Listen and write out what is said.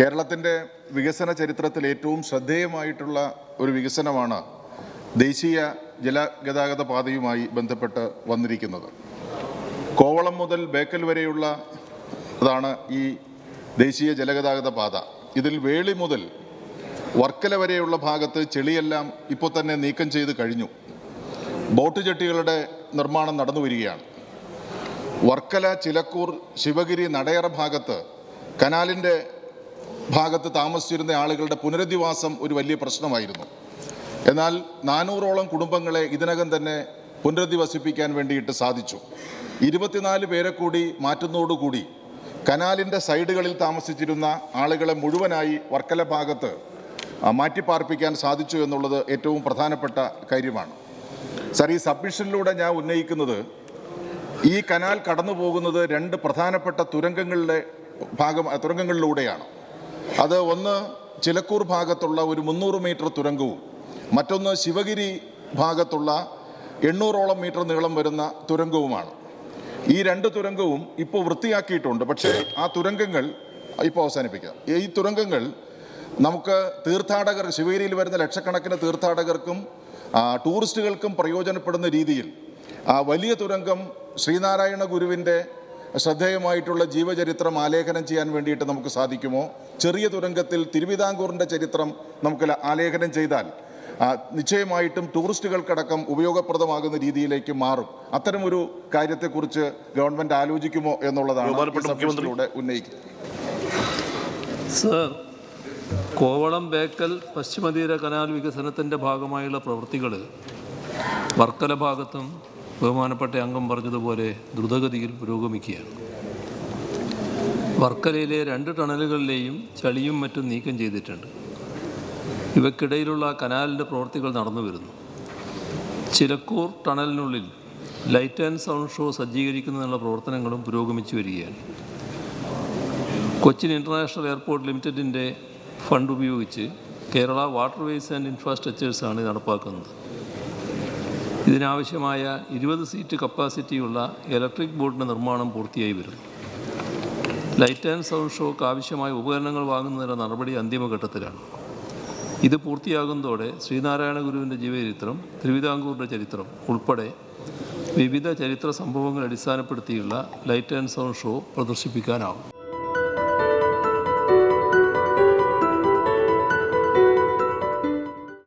കേരളത്തിന്റെ വികസന ചരിത്രത്തിൽ ഏറ്റവും ശ്രദ്ധേയമായിട്ടുള്ള ഒരു വികസനമാണ് ദേശീയ ജലഗതാഗത പാതയുമായി ബന്ധപ്പെട്ട് വന്നിരിക്കുന്നത്. കോവളം മുതൽ ബേക്കൽ വരെയുള്ള അതാണ് ഈ ദേശീയ ജലഗതാഗത പാത. ഇതിൽ വേളി മുതൽ വർക്കല വരെയുള്ള ഭാഗത്ത് ചെളിയെല്ലാം ഇപ്പോൾ തന്നെ നീക്കം ചെയ്ത് കഴിഞ്ഞു. ബോട്ട് ജെട്ടികളുടെ നിർമ്മാണം നടന്നു വരികയാണ്. വർക്കല ചിലക്കൂർ ശിവഗിരി നടയറ ഭാഗത്ത് കനാലിന്റെ ഭാഗത്ത് താമസിച്ചിരുന്ന ആളുകളുടെ പുനരധിവാസം ഒരു വലിയ പ്രശ്നമായിരുന്നു. എന്നാൽ നാനൂറോളം കുടുംബങ്ങളെ ഇതിനകം തന്നെ പുനരധിവസിപ്പിക്കാൻ വേണ്ടിയിട്ട് സാധിച്ചു. ഇരുപത്തിനാല് പേരെ കൂടി മാറ്റുന്നതോടുകൂടി കനാലിന്റെ സൈഡുകളിൽ താമസിച്ചിരുന്ന ആളുകളെ മുഴുവനായി വർക്കല ഭാഗത്ത് മാറ്റി മാറ്റിപ്പാർപ്പിക്കാൻ സാധിച്ചു എന്നുള്ളത് ഏറ്റവും പ്രധാനപ്പെട്ട കാര്യമാണ്. സാർ ഈ സബ്മിഷനിലൂടെ ഞാൻ ഉന്നയിക്കുന്നത് ഈ കനാൽ കടന്നു പോകുന്നത് രണ്ട് പ്രധാനപ്പെട്ട തുരങ്കങ്ങളുടെ ഭാഗം തുരങ്കങ്ങളിലൂടെയാണ്. അത് ഒന്ന് ചിലക്കൂർ ഭാഗത്തുള്ള ഒരു മുന്നൂറ് മീറ്റർ തുരങ്കവും മറ്റൊന്ന് ശിവഗിരി ഭാഗത്തുള്ള എണ്ണൂറോളം മീറ്റർ നീളം വരുന്ന തുരങ്കവുമാണ്. ഈ രണ്ട് തുരങ്കവും ഇപ്പോൾ വൃത്തിയാക്കിയിട്ടുണ്ട്. പക്ഷേ ആ തുരങ്കങ്ങൾ ഇപ്പോൾ അവസാനിപ്പിക്കാം. ഈ തുരങ്കങ്ങൾ നമുക്ക് തീർത്ഥാടകർ ശിവഗിരിയിൽ വരുന്ന ലക്ഷക്കണക്കിന് തീർത്ഥാടകർക്കും ടൂറിസ്റ്റുകൾക്കും പ്രയോജനപ്പെടുന്ന രീതിയിൽ ആ വലിയ തുരങ്കം ശ്രീനാരായണ ഗുരുവിന്റെ ശ്രദ്ധേയമായിട്ടുള്ള ജീവചരിത്രം ആലേഖനം ചെയ്യാൻ വേണ്ടിയിട്ട് നമുക്ക് സാധിക്കുമോ? ചെറിയ തുരങ്കത്തിൽ തിരുവിതാംകൂറിന്റെ ചരിത്രം നമുക്ക് ആലേഖനം ചെയ്താൽ നിശ്ചയമായിട്ടും ടൂറിസ്റ്റുകൾക്കടക്കം ഉപയോഗപ്രദമാകുന്ന രീതിയിലേക്ക് മാറും. അത്തരമൊരു കാര്യത്തെക്കുറിച്ച് ഗവൺമെന്റ് ആലോചിക്കുമോ എന്നുള്ളതാണ് ഉന്നയിക്കുന്നത്. സർ കോവളം ബേക്കൽ പശ്ചിമതീര കനാൽ വികസനത്തിന്റെ ഭാഗമായുള്ള പ്രവൃത്തികൾ വർക്കല ഭാഗത്തും ബഹുമാനപ്പെട്ട അംഗം പറഞ്ഞതുപോലെ ദ്രുതഗതിയിൽ പുരോഗമിക്കുകയാണ്. വർക്കലയിലെ രണ്ട് ടണലുകളിലെയും ചളിയും മറ്റും നീക്കം ചെയ്തിട്ടുണ്ട്. ഇവയ്ക്കിടയിലുള്ള കനാലിന്റെ പ്രവൃത്തികൾ നടന്നു വരുന്നു. ചിലക്കൂർ ടണലിനുള്ളിൽ ലൈറ്റ് ആൻഡ് സൗണ്ട് ഷോ സജ്ജീകരിക്കുന്നതിനുള്ള പ്രവർത്തനങ്ങളും പുരോഗമിച്ചു വരികയാണ്. കൊച്ചിൻ ഇന്റർനാഷണൽ എയർപോർട്ട് ലിമിറ്റഡിന്റെ ഫണ്ട് ഉപയോഗിച്ച് കേരള വാട്ടർവേസ് ആൻഡ് ഇൻഫ്രാസ്ട്രക്ചേഴ്സാണ് നടപ്പാക്കുന്നത്. ഇതിനാവശ്യമായ ഇരുപത് സീറ്റ് കപ്പാസിറ്റിയുള്ള ഇലക്ട്രിക് ബോട്ടിന്റെ നിർമ്മാണം പൂർത്തിയായി വരുന്നു ലൈറ്റ് ആൻഡ് സൗണ്ട് ഷോക്ക് ആവശ്യമായ ഉപകരണങ്ങൾ വാങ്ങുന്നതിന്റെ നടപടി അന്തിമഘട്ടത്തിലാണ്. ഇത് പൂർത്തിയാകുന്നതോടെ ശ്രീനാരായണ ഗുരുവിന്റെ ജീവചരിത്രം തിരുവിതാംകൂറിന്റെ ചരിത്രം ഉൾപ്പെടെ വിവിധ ചരിത്ര സംഭവങ്ങൾ അടിസ്ഥാനപ്പെടുത്തിയുള്ള ലൈറ്റ് ആൻഡ് സൗണ്ട് ഷോ പ്രദർശിപ്പിക്കാനാവും.